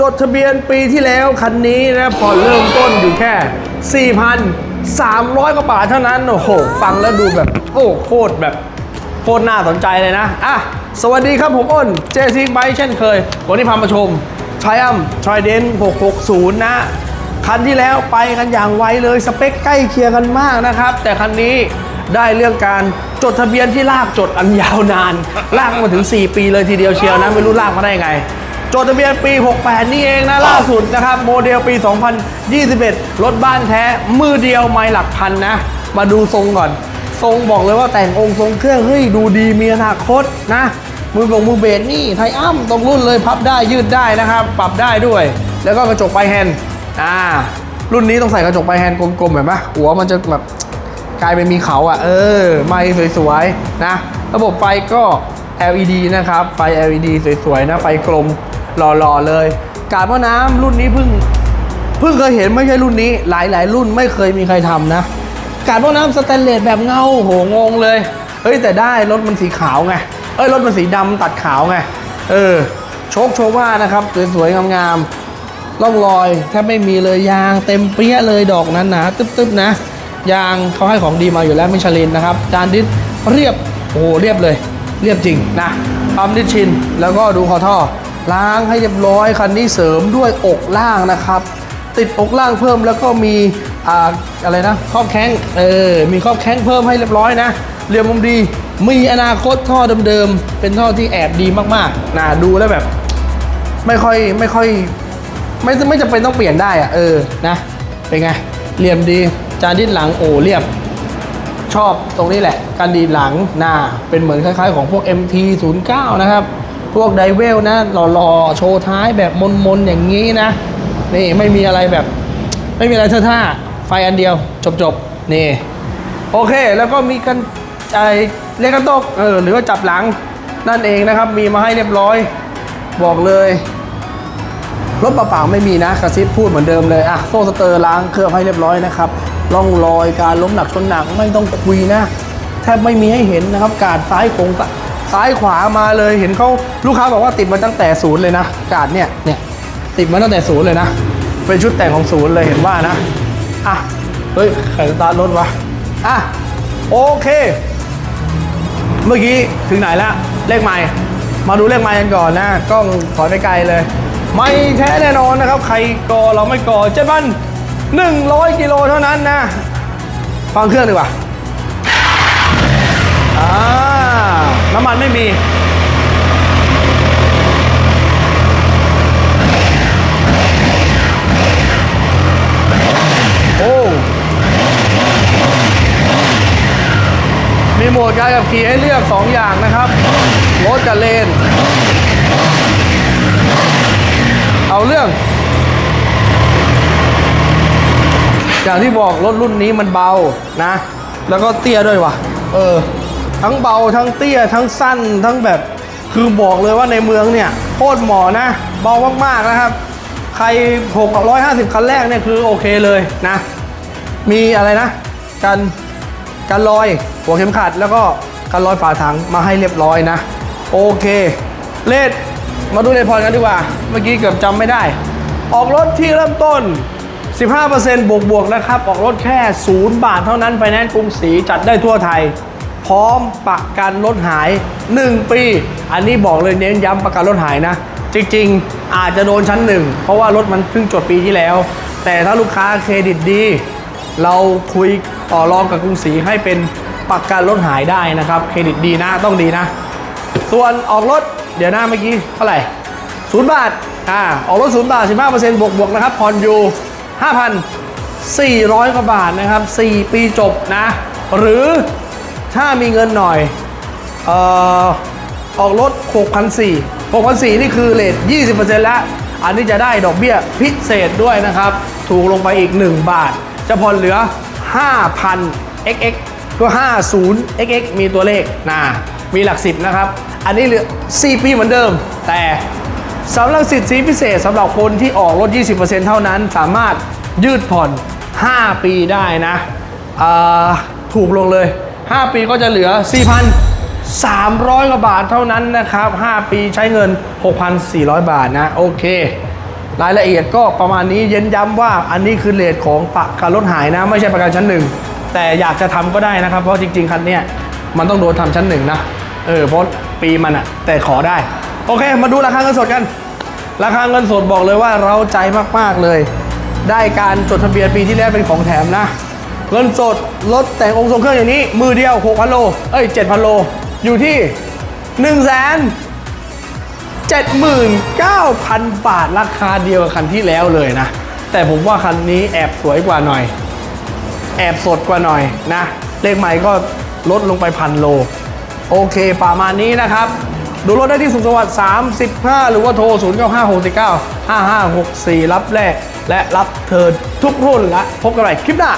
จดทะเบียนปีที่แล้วคันนี้นะผ่อนเริ่มต้นอยู่แค่ 4,300 กว่าบาทเท่านั้นโอ้โหฟังแล้วดูแบบโอ้โคตรแบบโคตรน่าสนใจเลยนะอะสวัสดีครับผมอ้นเจซิกไบเช่นเคย วันนี้พามาชม Triumph Trident 660 นะคันที่แล้วไปกันอย่างไวเลย สเปคใกล้เคียงกันมากนะครับ แต่คันนี้ได้เรื่องการจดทะเบียนที่ลากจดอันยาวนาน ลากมาถึง 4 ปีเลยทีเดียวเชียวนะ ไม่รู้ลากมาได้ไง จดทะเบียนปี 68 นี่เองนะล่าสุดนะครับ โมเดลปี 2021 รถบ้านแท้ มือเดียวไม่หลักพันนะ มาดูทรงก่อน ทรงบอกเลยว่าแต่งองค์ทรงเครื่อง เฮ้ย ดูดีมีอนาคตนะ มือบงมือเบสนี่ ไทยอ้ำตรงรุ่นเลยพับได้ยืดได้นะครับ ปรับได้ด้วย แล้วก็กระจกปลายแฮนด์อ่ารุ่นนี้ต้องใส่กระจกปลายแฮนด์กลมๆแบบไหมหัวมันจะแบบกลายเป็นมีเขาอะ เออ ไม่สวยๆนะ ระบบไฟก็ LED นะครับ ไฟ LED สวยๆนะ ไฟกลม หล่อๆเลย กาดว่าน้ำรุ่นนี้เพิ่งเพิ่งเคยเห็นไม่ใช่รุ่นนี้ หลายๆ รุ่นไม่เคยมีใครทำนะ การพ่นน้ำสแตนเลสแบบเงาโหงงเลย เฮ้ยแต่ได้รถมันสีขาวไง เอ้ยรถมันสีดำตัดขาวไง เออโชคโชว่านะครับสวยๆงามๆร่องรอยแทบไม่มีเลยยางเต็มเปี้ยเลยดอกนั้นหนาตึ๊บๆนะยางเขาให้ของดีมาอยู่แล้วมิชลินนะครับจานดิสเรียบโอ้เรียบเลย เรียบจริงนะปั๊มดิชิน แล้วก็ดูคอท่อ ล้างให้เรียบร้อยคันนี้เสริมด้วยอกล่างนะครับ ติดอกล่างเพิ่มแล้วก็มีอ่าอะไรนะครอบแข้งเออมีครอบแข้งเพิ่มให้เรียบร้อยนะเรียมมุมดีมีอนาคตท่อเดิมๆเป็นท่อที่แอบดีมากๆนะดูแล้วแบบ ไม่ค่อยไม่ค่อยไม่ไม่จำเป็นต้องเปลี่ยนได้อะเออนะเป็นไงเรียมดีจานดินหลังโอ้เรียบ ชอบตรงนี้แหละ การดีหลังหน้าเป็นเหมือนคล้ายๆ ของพวก MT09 นะครับ พวกไดเวลนะหล่อๆ โชว์ท้ายแบบมนๆ อย่างนี้นะ นี่ไม่มีอะไรแบบ ไม่มีอะไรเท่าท่าไฟอันเดียว จบๆ นี่ โอเคแล้วก็มีกันไอเรียกันตกเออหรือว่าจับหลังนั่นเองนะครับ มีมาให้เรียบร้อย บอกเลยรถเปล่าๆไม่มีนะกระซิบพูดเหมือนเดิมเลยอะโซ่สเตอร์ล้างเครื่องให้เรียบร้อยนะครับร่องรอยการล้มหนักชนหนักไม่ต้องคุยนะแทบไม่มีให้เห็นนะครับ กาดซ้ายโค้งกะ ซ้ายขวามาเลยเห็นเขาลูกค้าบอกว่าติดมาตั้งแต่ศูนย์เลยนะกาดเนี่ยเนี่ยติดมาตั้งแต่ศูนย์เลยนะ เป็นชุดแต่งของศูนย์เลยเห็นว่านะอะเฮ้ยใครสตาร์ทรถวะอะโอเค เมื่อกี้ถึงไหนแล้วเลขไม้มาดูเลขไม้กันก่อนนะกล้องถอยไปไกลเลย ไม่แท้แน่นอนนะครับ ใครกอเราไม่กอเจ็ดพันหนึ่งร้อยกิโลเท่านั้นนะ ฟังเครื่องดีกว่าอ่า ไม่มีโอ้มีโหมดการขับขี่ให้เลือก 2 อย่างนะครับรถกับเลน เอาเรื่องอย่างที่บอกรถรุ่นนี้มันเบานะ แล้วก็เตี้ยด้วยว่ะ เออ ทั้งเบาทั้งเตี้ยทั้งสั้นทั้งแบบคือบอกเลยว่าในเมืองเนี่ยโคตรเหมาะนะ เบามากๆนะครับ ใคร650 คันแรกเนี่ยคือโอเคเลยนะ มีอะไรนะกันกันลอยหัวเข็มขัด แล้วก็กันลอยฝาถังมาให้เรียบร้อยนะ โอเค เลดมาดูเลพรกันดีกว่า เมื่อกี้เกือบจำไม่ได้ ออกรถที่เริ่มต้น 15%บวกบวกๆนะครับ ออกรถแค่ 0 บาทเท่านั้นไฟแนนซ์กรุงศรีจัดได้ทั่วไทย พร้อมประกันรถหาย 1 ปี อันนี้บอกเลยเน้นย้ำประกันรถหายนะ จริงๆ อาจจะโดนชั้นหนึ่งเพราะว่ารถมันเพิ่งจดปีที่แล้ว แต่ถ้าลูกค้าเครดิตดี เราคุยต่อรองกับกรุงศรีให้เป็นประกันรถหายได้นะครับ เครดิตดีนะต้องดีนะ ส่วนออกรถเดี๋ยวหน้าเมื่อกี้เท่าไหร่ศูนย์บาทอ่าออกรถศูนย์บาท 15%บวกบวกนะครับผ่อนอยู่ 5,400 กว่าบาทนะครับ 4 ปีจบนะ หรือ ถ้ามีเงินหน่อยเอ่อออกรถ 6,400 6,400 นี่คือเลท20%แล้ว อันนี้จะได้ดอกเบี้ยพิเศษด้วยนะครับ ถูกลงไปอีก 1 บาท จะผ่อนเหลือ 5,000 xx ก็ 50 xx มีตัวเลขนะมีหลักสิบนะครับ อันนี้เหลือ 4 ปีเหมือนเดิม แต่สำหรับสิทธิพิเศษสำหรับคนที่ออกรถ20%เท่านั้น สามารถยืดผ่อน 5 ปีได้นะถูกลงเลย 5 ปีก็จะเหลือ 4,300 กว่าบาทเท่านั้นนะครับ 5 ปีใช้เงิน 6,400 บาทนะ โอเค รายละเอียดก็ประมาณนี้เย็นย้ำว่าอันนี้คือเลทของประกันรถหายนะ ไม่ใช่ประกันชั้นหนึ่งแต่อยากจะทำก็ได้นะครับ เพราะจริง ๆ คันเนี้ยมันต้องโดนทำชั้นหนึ่งนะ เออเพราะปีมันอะแต่ขอได้ โอเค มาดูราคาเงินสดกัน ราคาเงินสดบอกเลยว่าเราใจมากๆเลย ได้การจดทะเบียนปีที่แล้วเป็นของแถมนะ เงินสดรถแต่งองค์ทรงเครื่องอย่างนี้ มือเดียว 6,000 โล เอ้ย 7,000 โล อยู่ที่ 1 0 0 0 0 0 79,000 บาท ราคาเดียวกับคันที่แล้วเลยนะ แต่ผมว่าคันนี้แอบสวยกว่าหน่อย แอบสดกว่าหน่อยนะ เลขใหม่ก็ลดลงไปพันโล โอเค ประมาณนี้นะครับ ดูรถได้ที่สุขสวัสดิ์35 หรือว่าโทร 0 9 5 6 9 5 5 6 4 รับแรก และรับเทิร์นทุกรุ่นและพบกันใหม่คลิปหน้า